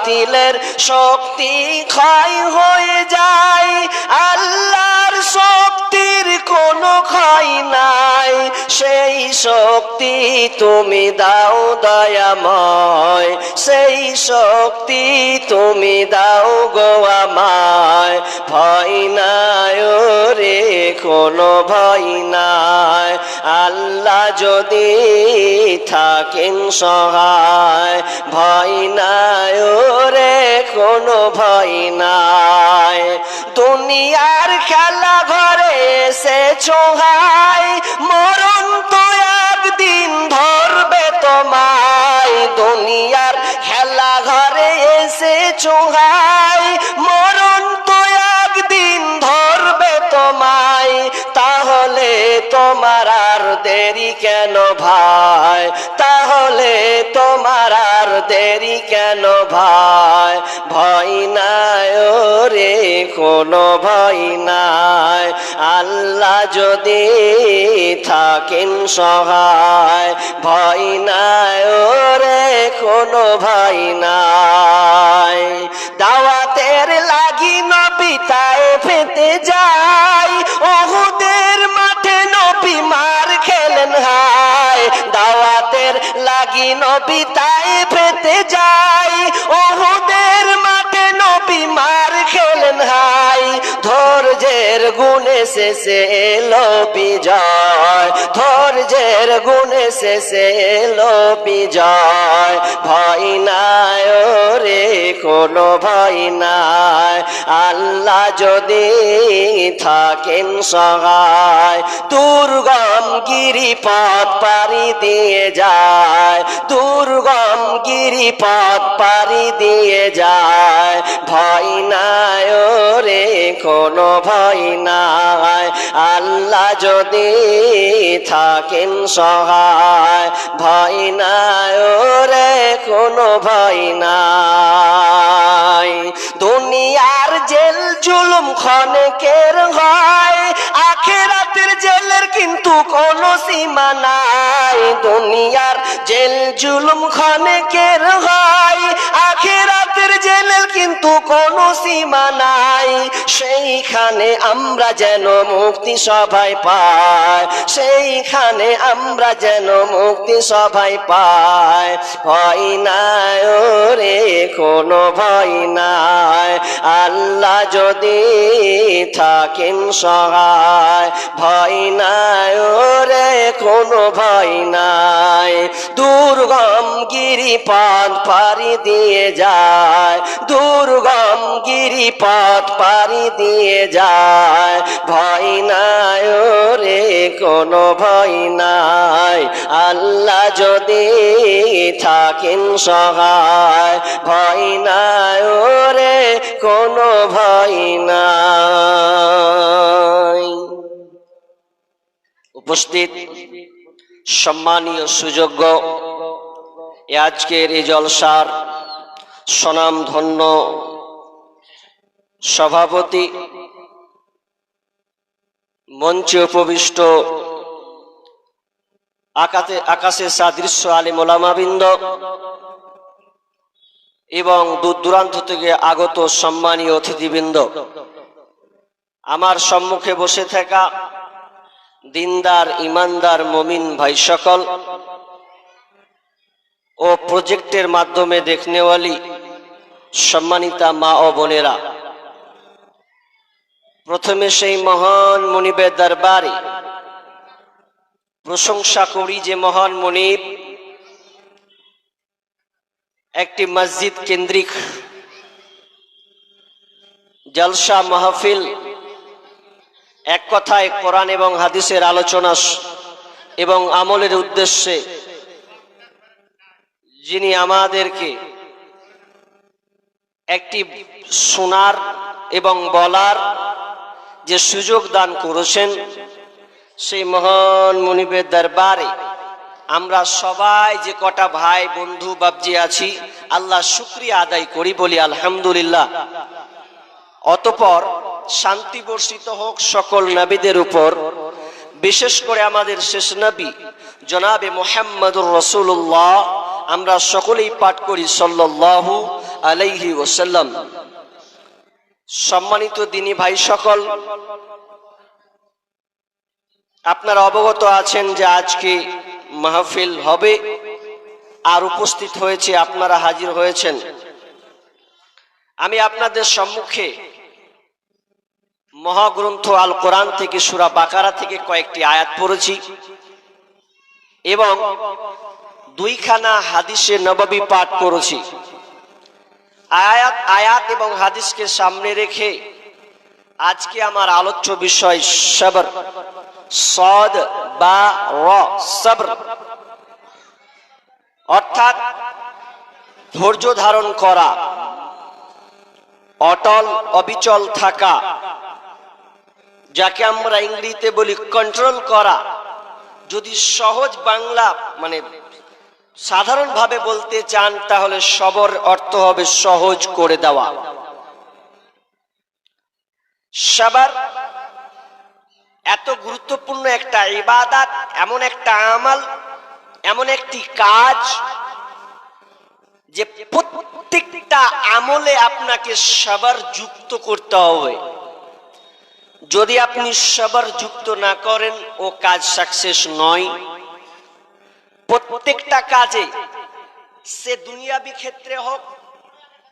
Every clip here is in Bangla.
বাতিলের শক্তি ক্ষয় হয়ে যায়। সেই শক্তি তুমি দাও দয়াময়। সেই শক্তি তুমি দাও গো আমায়। ভয় নাই রে কোনো ভয় নাই। আল্লাহ যদি থাকেন সহায়। ভয় নাই রে কোনো ভয় নাই। দুনিয়ার খেলা ঘরে সে চোহাই, মরণ তো একদিন ধরবে তোমায়। দুনিয়ার খেলা ঘরে এসে চোহাই, মরণ দেরি কেন ভাই? তাহলে তোমার আর দেরি কেন ভাই? ভয় নাই রে কোনো ভয় নাই। আল্লাহ যদি থাকেন সহায়, ভয় নাই রে কোনো ভয় নাই। দাওয়াতের লাগি তাই পেতে যাই ওহুদের মাঠে নবী মার খেলেন হাই। ধৈর্যের গুণে শেষে এলো বিজয়। ধৈর্যের গুণে শেষে এলো বিজয়। ভয় নাই ও রে, কোনো ভয় নাই। আল্লাহ যদি থাকেন সহায় দুর্গম গিরিপথ পারি দিয়ে যায়। দুর্গম গিরিপথ পারি দিয়ে যায়। ভয় নাই রে কোনো ভয় নাই। আল্লাহ যদি থাকেন সহায়, ভয় নাই রে কোনো ভয় নাই। দুনিয়ার জেল জুলুম খনকের হয়, আখেরাতের জেলের কিন্তু কোনো সীমা নাই। দুনিয়ার জেল জুলুম খনকের হয় জেলের কিন্তু কোনো সীমা নাই। সেইখানে আমরা যেন মুক্তি সবাই পাই। সেইখানে আমরা যেন মুক্তি সবাই পাই। ভয় নাই রে কোনো ভয় নাই। আল্লাহ যদি থাকেন সহায়। ভয় নাই কোনো ভয় নাই। দুর্গম গিরিপথ পাড়ি দিয়ে যায়। দুর্গম গিরিপথ পাড়ি দিয়ে যায়। ভয় নাই রে কোনো ভয় নাই। আল্লাহ যদি থাকেন সহায়। ভয় নাই রে কোনো ভয় নাই। উপস্থিত। সম্মানীয় সুযোগ্য আজকের এই জলসার সনাম ধন্য সভাপতি, মঞ্চে উপবিষ্ট আকাতে, আকাশে সাদৃশ্য আলী মোলামাবিন্দ এবং দূর দূরান্ত থেকে আগত সম্মানীয় অতিথিবৃন্দ। আমার সম্মুখে বসে থাকা দিনদার, ইমানদার, মমিন ভাই সকল। ও প্রজেক্টের মাধ্যমে দেখনেওয়ালি, সম্মানিতা মা ও বোনেরা। প্রথমে সেই মহান মনিবের দরবারে প্রশংসা করি যে মহান মনিব একটি মসজিদ কেন্দ্রিক, জলসা মাহফিল এক কথায় কোরআন এবং হাদিসের আলোচনা এবং আমলের উদ্দেশ্যে যিনি আমাদেরকে একটি শোনার এবং বলার যে সুযোগ দান করেছেন, সেই মহান মনিবের দরবারে আমরা সবাই যে কটা ভাই, বন্ধু বাবজি আছি, আল্লাহ শুক্রিয়া আদায় করি বলি, আলহামদুলিল্লাহ। অতপর শান্তি বর্ষিত হোক সকল নবীদের উপর, বিশেষ করে আমাদের শেষ নবী, জনাবে মোহাম্মদুর রসুল্লাহ আমরা সকলেই পাঠ করি সাল্লাল্লাহু আলাইহি ওসাল্লাম সম্মানিত দিনী ভাই সকল, আপনারা অবগত আছেন যে আজকে মাহফিল হবে, আর উপস্থিত হয়েছে, আপনারা হাজির হয়েছেন। আমি আপনাদের সম্মুখে মহাগ্রন্থ আল কোরআন থেকে সুরা বাকারা থেকে কয়েকটি আয়াত পড়েছি এবং দুইখানা হাদিসে নববী পাঠ করেছি। আয়াত আয়াত এবং হাদিসকে সামনে রেখে আজকে আমার আলোচ্য বিষয় সবর। সদ, বা, র, সবর। অর্থাৎ ধৈর্য ধারণ করা। অটল অবিচল থাকা, যাকে আমরা ইংরেজিতে বলি কন্ট্রোল করা, যদি সহজ বাংলা মানে সাধারণভাবে বলতে চান, তাহলে সবর অর্থ হবে সহজ করে দেওয়া। সবার এত গুরুত্বপূর্ণ একটা ইবাদাত, এমন একটা আমাল, এমন একটি কাজ যে প্রত্যেকটা আমলে আপনাকে সবার যুক্ত করতে হবে। যদি আপনি সবার যুক্ত না করেন, ও কাজ সাকসেস নয়। প্রত্যেকটা কাজে, সে দুনিয়াবি ক্ষেত্রে হোক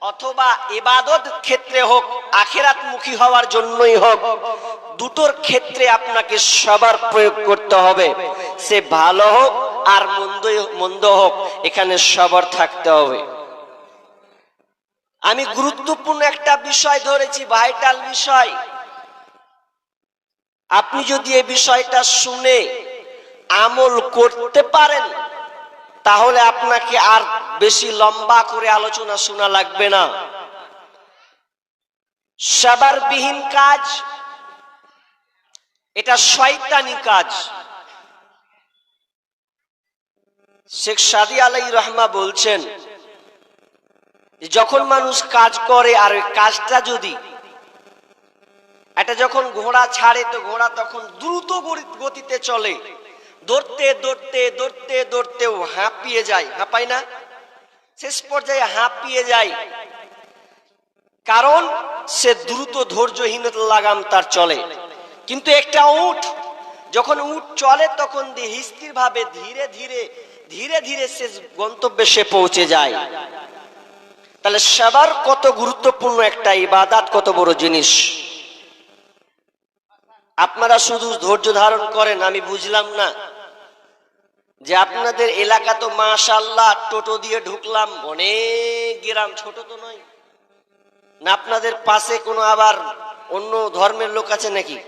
অথবা এবাদত ক্ষেত্রে হোক আখেরাত মুখী হওয়ার জন্যই হোক, দুটোর ক্ষেত্রে আপনাকে সবার প্রয়োগ করতে হবে। সে ভালো হোক আর মন্দ মন্দ হোক, এখানে সবার থাকতে হবে। আমি গুরুত্বপূর্ণ একটা বিষয় ধরেছি ভাইটাল বিষয়। আপনি যদি এই বিষয়টা শুনে আমল করতে পারেন, তাহলে আপনাকে আর বেশি লম্বা করে আলোচনা শোনা লাগবে না। সাবারবিহীন কাজ, এটা শয়তানি কাজ। শেখ সাদি আলাই রহমা বলছেন যখন মানুষ কাজ করে আর ওই কাজটা যদি এটা যখন ঘোড়া ছাড়ে, তো ঘোড়া তখন দ্রুত গতিতে চলে। দৌড়তে দৌড়তে দৌড়তে, দৌড়তেও হাঁপিয়ে যায়। হাঁপাই না? শেষ পর্যায়ে হাঁপিয়ে যায়। কারণ সে দ্রুত ধৈর্যহীনতা লাগাম তার চলে। কিন্তু একটা উঠ, যখন উঠ চলে, তখন স্থির ভাবে ধীরে ধীরে ধীরে ধীরে সে গন্তব্যে সে পৌঁছে যায়। তাহলে সবার কত গুরুত্বপূর্ণ একটা ইবাদাত, কত বড় জিনিস। আপনারা শুধু ধৈর্য ধারণ করেন, আমি বুঝলাম না। যে আপনাদের এলাকা তো মাশাল্লাহ টোটো দিয়ে ঢুকলাম, অনেক গ্রাম, ছোট তো নয়। না আপনাদের পাশে কোনো আবার অন্য ধর্মের লোক আছে নাকি?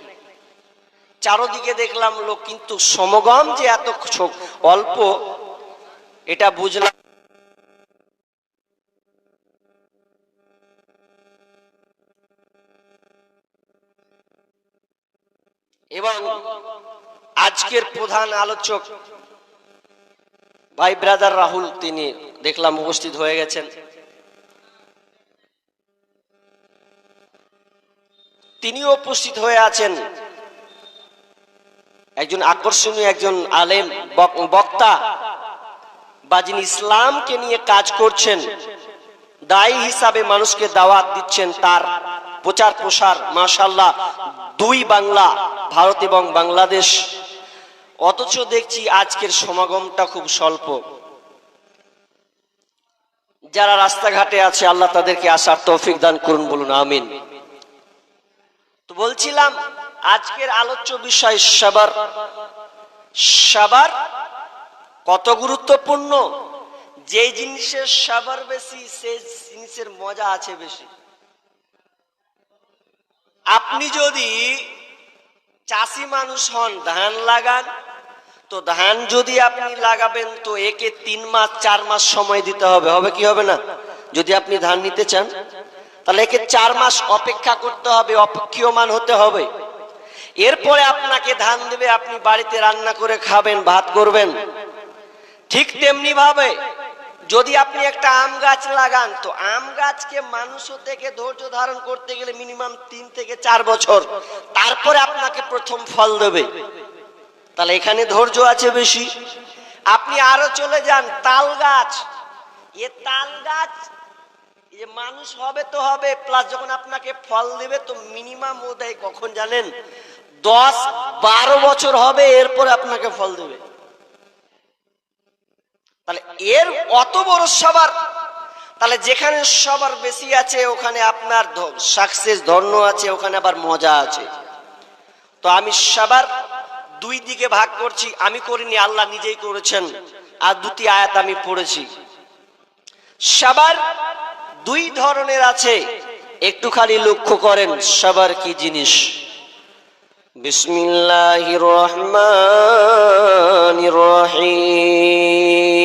চারোদিকে দেখলাম লোক, কিন্তু সমগম যে এত অল্প এটা বুঝলাম। এবং আজকের প্রধান আলোচক ভাই ব্রাদার রাহুল, তিনি দেখলাম উপস্থিত হয়ে গেছেন। তিনিও উপস্থিত হয়ে আছেন। একজন আকর্ষণীয় একজন আলেম বক- বক্তা বা যিনি ইসলামকে নিয়ে কাজ করছেন। দায়ী হিসাবে মানুষকে দাওয়াত দিচ্ছেন তার প্রচার প্রসার মাশাল্লাহ দুই বাংলা, ভারত এবং বাংলাদেশ। অথচ দেখছি আজকের সমাগমটা খুব স্বল্প। যারা রাস্তাঘাটে আছে, আল্লাহ তাদেরকে আসার তৌফিক দান করুন, বলুন, আমিন। তো বলছিলাম, আজকের আলোচ্য বিষয় সবার। সবার কত গুরুত্বপূর্ণ? যে জিনিসের সবার বেশি, সেই জিনিসের মজা আছে বেশি। আপনি যদি চাষি মানুষ হন, ধান লাগান, তো ধান যদি আপনি লাগাবেন, তো একে তিন মাস, চার মাস সময় দিতে হবে। হবে কি হবে না? যদি আপনি ধান নিতে চান, তাহলে একে চার মাস অপেক্ষা করতে হবে অপেক্ষীয়মান হতে হবে। এরপরে আপনাকে ধান দেবে, আপনি বাড়িতে রান্না করে খাবেন, ভাত করবেন। ঠিক তেমনি ভাবে যদি আপনি একটা আম গাছ লাগান, তো আম গাছকে মানুষ থেকে ধৈর্য ধারণ করতে গেলে মিনিমাম তিন থেকে চার বছর। তারপরে আপনাকে প্রথম ফল দেবে। তাহলে এখানে ধৈর্য আছে বেশি। আপনি আরও চলে যান, তাল গাছ। এ তাল গাছ যে মানুষ হবে তো হবে প্লাস যখন আপনাকে ফল দেবে, তো মিনিমাম ও দেয় কখন জানেন? দশ বারো বছর হবে, এরপরে আপনাকে ফল দেবে। তাহলে এর অত বড় সবার, তাহলে যেখানে সবার বেশি আছে, ওখানে আপনার সাকসেস ধর্ম আছে, ওখানে আবার মজা আছে। তো আমি সবার দুই দিকে ভাগ করছি, আমি করিনি, আল্লাহ নিজেই করেছেন, আর দুটি আয়াত আমি পড়েছি। সবার দুই ধরনের আছে একটু খালি লক্ষ্য করেন সবার কি জিনিস। বিসমিল্লাহির রহমানির রহিম।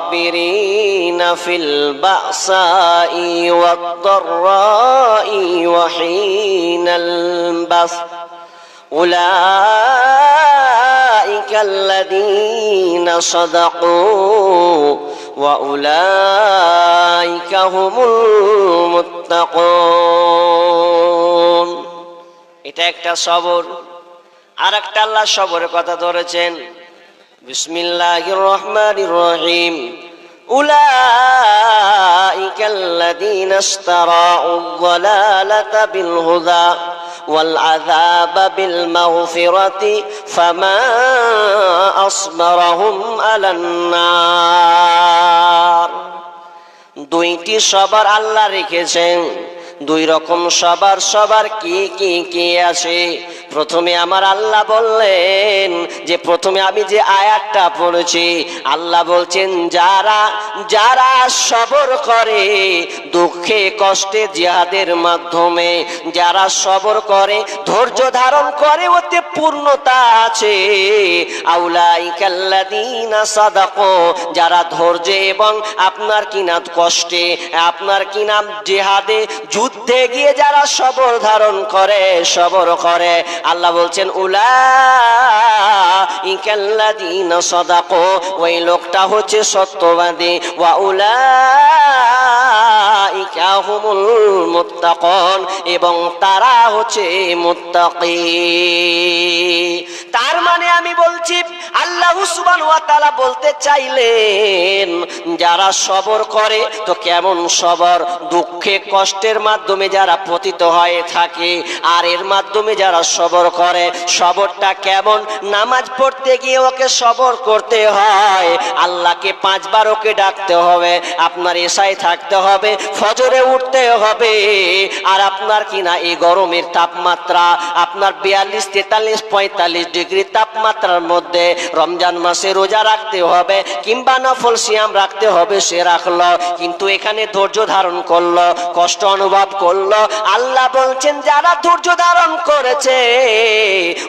والصابرين في البأساء والضراء وحين البث أولئك الذين صدقوا وأولئك هم المتقون এটা একটা সবর আর একটা আল্লাহ সবরের কথা ধরেছেন বিসমিল্লাহির রহমানির রহিম أولئك الذين اشتروا الضلالة بالهدى والعذاب بالمغفرة فما أصبرهم على النار দুইটি সবার আল্লাহ রেখেছেন দুই রকম সবার সবার কি কি কি আসে প্রথমে আমার আল্লাহ বললেন যে, প্রথমে আমি যে আয়াতটা পড়েছি, আল্লাহ বলছেন, যারা যারা সবর করে দুঃখে, কষ্টে জিহাদের মাধ্যমে, যারা সবর করে, ধৈর্য ধারণ করে ওতে পূর্ণতা আছে। আউলাই কাল্লাদিনা সাদাকো, যারা ধৈর্য এবং আপনার কিনা কষ্টে, আপনার কিনা জেহাদে যুদ্ধে গিয়ে যারা সবর ধারণ করে, সবর করে। আল্লাহ বলছেন উলা ইকাল্লাদিন সদাকো, ওই লোকটা হচ্ছে সত্যবাদী। ওয়া উলা এবং তারা হচ্ছে মুত্তাকি তার মানে আমি বলছি আল্লাহ সুবান বলতে চাইলেন যারা সবর করে তো কেমন সবর? দুঃখে কষ্টের মাধ্যমে যারা পতিত হয়ে থাকে, আর এর মাধ্যমে যারা সবর করে, সবরটা কেমন? নামাজ পড়তে গিয়ে ওকে সবর করতে হয়। আল্লাহকে পাঁচবার ওকে ডাকতে হবে, আপনার এসায় থাকতে হবে, ফজরে উঠতে হবে। আর আপনার কিনা এই গরমের তাপমাত্রা, আপনার বিয়াল্লিশ, তেতাল্লিশ, পঁয়তাল্লিশ ডিগ্রি তাপমাত্রার মধ্যে রমজান মাসে রোজা রাখতে হবে, কিংবা নফল সিয়াম রাখতে হবে, সে রাখল। কিন্তু এখানে ধৈর্য ধারণ করল, কষ্ট অনুভব করল। আল্লাহ বলছেন, যারা ধৈর্য ধারণ করেছে,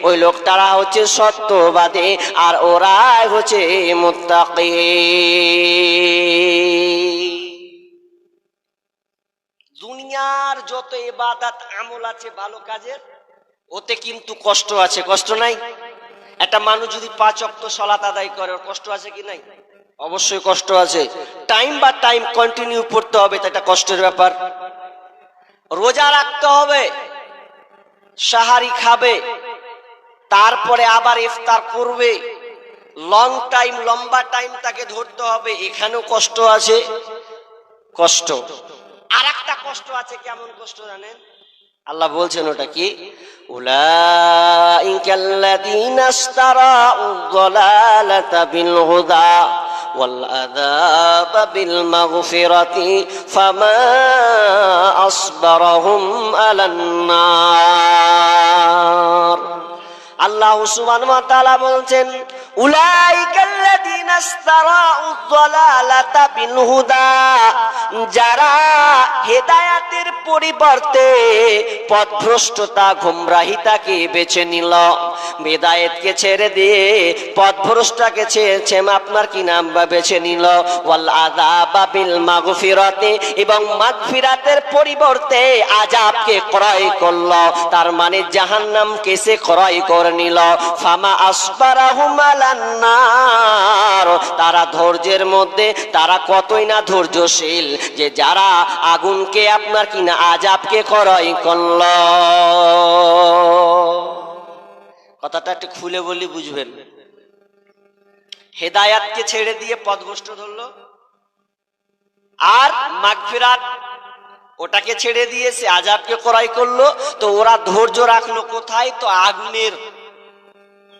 ওই লোক তারা হচ্ছে সত্যবাদী আর ওরাই হচ্ছে মুত্তাকি। দুনিয়ার যত ইবাদত আমল আছে ভালো কাজের, ওতে কিন্তু কষ্ট আছে, কষ্ট নাই? একটা মানুষ যদি পাঁচ অক্ত সলাত আদায় করে, ওর কষ্ট আছে কি নাই? অবশ্যই কষ্ট আছে। টাইম বা টাইম কন্টিনিউ করতে হবে, এটা কষ্টের ব্যাপার। রোজা রাখতে হবে, সাহারি খাবে, তারপরে আবার ইফতার করবে। লং টাইম লম্বা টাইম তাকে ধরতে হবে, এখানেও কষ্ট আছে। কষ্ট। আর একটা কষ্ট আছে, কেমন কষ্ট জানেন? আল্লাহ বলছেন ওটা কি? উলাইকাল্লাযীনা ইশতারাউদ দালালাতা বিল হুদা والعذاب بالمغفرة فما أصبرهم على النار আল্লাহ সুবহানাহু ওয়া তাআলা বলছেন যারা হেদায়াতের পরিবর্তে পথভ্রষ্টতা, গুমরাহিতাকে বেছে নিল। বেদায়েতকে ছেড়ে দিয়ে পথভ্রষ্টাকে ছেড়েছে আপনার কি নাম বা বেছে নিল? ওয়াল আযাবা বিল মাগফিরাতে এবং মাগফিরাতের পরিবর্তে আযাবকে ক্রয় করল। তার মানে জাহান্নামকে সে ক্রয় করে নিল। ফামা আসবারাহুম আলান্নার তারা ধৈর্যের মধ্যে, তারা কতই না ধৈর্যশীল যে যারা আগুনকে আপনার কিনা আজাবকে ক্রয় করল। কথাটা একটু খুলে বলি, বুঝবেন? হেদায়াতকে ছেড়ে দিয়ে পদভষ্ট ধরলো। আর মাগফিরাত, ওটাকে ছেড়ে দিয়ে সে আজাবকে করাই করল। তো ওরা ধৈর্য রাখল কোথায়? তো আগুনের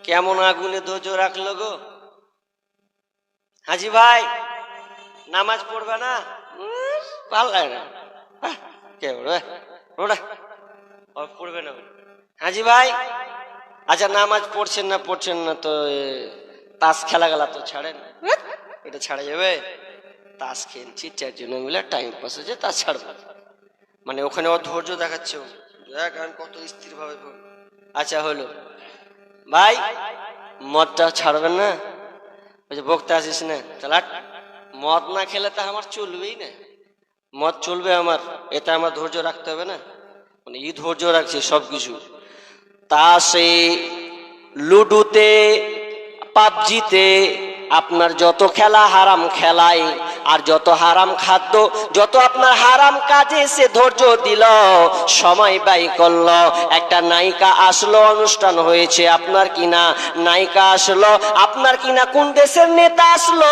কেমন আগুনে ধৈর্য রাখল গো? হাজি ভাই নামাজ পড়বে না? উম, না। কে পড়বে পড়বে না। হাজি ভাই আচ্ছা নামাজ পড়ছেন না পড়ছেন না তো তাস খেলা গেলা তো ছাড়েন। এটা ছাড়া যাবে? তাস খেলছি চারজনে মিলে টাইম পাস হচ্ছে তাস ছাড়বো। মানে ওখানে ও ধৈর্য দেখাচ্ছে। দেখ আমি কত স্থির ভাবে আচ্ছা হলো। ভাই, মদটা ছাড়বেন না? ওই যে বকতে আসিস না চালাট মদ না খেলে তো আমার চলবেই না। মদ চলবে আমার, এটা আমার ধৈর্য রাখতে হবে না। মানে ই ধৈর্য রাখছে সব কিছু তাসে লুডুতে, পাবজিতে আপনার যত খেলা হারাম খেলাই, আর যত হারাম খাদ্য, যত আপনার হারাম কাজে সে ধৈর্য দিল, সময় ব্যয় করল। একটা নায়িকা আসলো, অনুষ্ঠান হয়েছে, আপনার কিনা নায়িকা আসলো, আপনার কিনা কোন দেশের নেতা আসলো?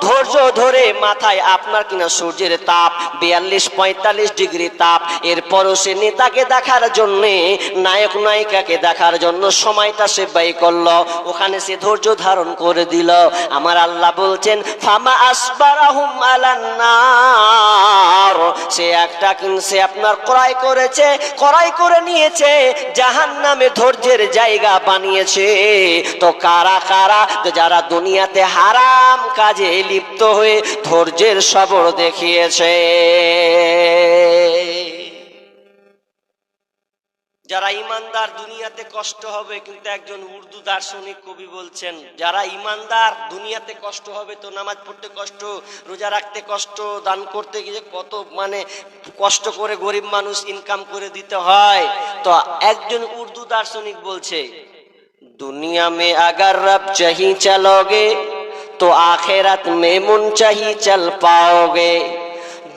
ধৈর্য ধরে মাথায় আপনার কিনা সূর্যের তাপ, বিয়াল্লিশ পঁয়তাল্লিশ ডিগ্রি তাপ। এরপরও সে নেতাকে দেখার জন্যে, নায়ক নায়িকাকে দেখার জন্য সময়টা সে ব্যয় করল। ওখানে সে ধৈর্য ধারণ করে দিল। আমার আল্লাহ বলছেন, ফামা আসবারাহুম আলান্নার সে একটা কিন- সে আপনার ক্রয় করেছে, ক্রয় করে নিয়েছে জাহান নামে ধৈর্যের জায়গা বানিয়েছে। তো কারা কারা? যারা দুনিয়াতে হারাম কাজে লিপ্ত হয়ে ধৈর্যের সবর দেখিয়েছে। যারা ইমানদার দুনিয়াতে কষ্ট হবে, কিন্তু একজন উর্দু দার্শনিক কবি বলছেন, যারা ইমানদার দুনিয়াতে কষ্ট হবে, তো নামাজ পড়তে কষ্ট, রোজা রাখতে কষ্ট, দান করতে গিয়ে কত মানে কষ্ট করে গরিব মানুষ ইনকাম করে দিতে হয়। তো একজন উর্দু দার্শনিক বলছে, দুনিয়া মে আগার রব চাহি চালোগে, তো আখেরাত মে মন চাহি চল পাওগে।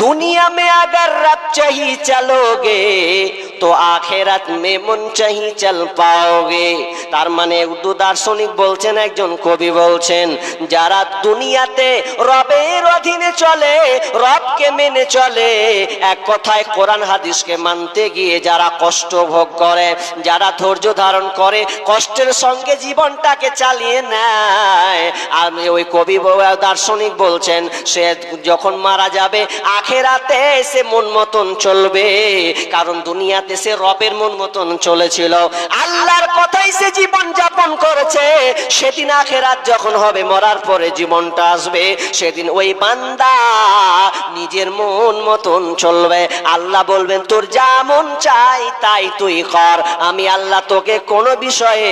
দুনিয়া মে আগার রব চাহি চালোগে তো আখেরাত মে মন চাহি চল পাওগে। তার মানে উর্দু দার্শনিক বলছেন, একজন কবি বলছেন, যারা দুনিয়াতে রবের অধীনে চলে, রবকে মেনে চলে, এক কথায় কোরআন হাদিসকে মানতে গিয়ে যারা কষ্ট ভোগ করে, যারা ধৈর্য ধারণ করে, কষ্টের সঙ্গে জীবনটাকে চালিয়ে নেয়। আর ওই কবি দার্শনিক বলছেন, সে যখন মারা যাবে, আখেরাতে সে মন মতন চলবে, কারণ দুনিয়াতে সে রবের মন মতন চলেছিল। আল্লাহর কথাই সে জীবন যাপন করেছে, সেদিন আখেরাত যখন হবে, মরার পরে জীবনটা আসবে, সেদিন ওই বান্দা নিজের মন মতন চলবে। আল্লাহ বলবেন, তোর যা মন চাই, তাই তুই কর, আমি আল্লাহ তোকে কোনো বিষয়ে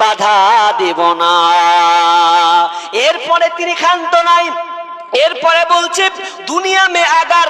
বাধা দেব না। এরপরে তিনি ক্ষান্ত নাই। এরপরে বলছে দুনিয়া মে আগার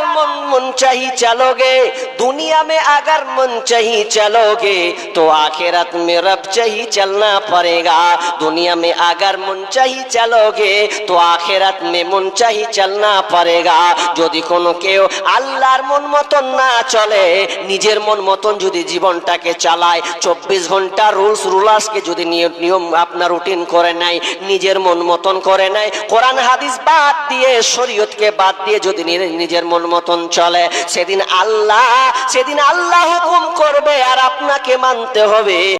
মন চাহি চলোগে, দুনিয়া মে আগার মন চাহি চলোগে, তো আখেরাত মে রব চাহি চলনা পড়েগা। দুনিয়া মে আগার মন চাহি চলোগে, তো আখেরাত মে মন চাহি চলনা পড়েগা। যদি কোনো কেউ আল্লাহর মন মতন না চলে, নিজের মন মতন যদি জীবনটাকে চালায়, চব্বিশ ঘণ্টা রুলস রুলার্সকে যদি নিয়- নিয়ম আপনার রুটিন করে নেয়, নিজের মন মতন করে নেয়, কোরআন হাদিস বাদ দিয়ে, শরীয়তকে বাদ দিয়ে যদি নিজের মন মতন চলে সেদিন আল্লাহ সেদিন আল্লাহ হুকুম করবে আর আপনাকে মানতে হবে।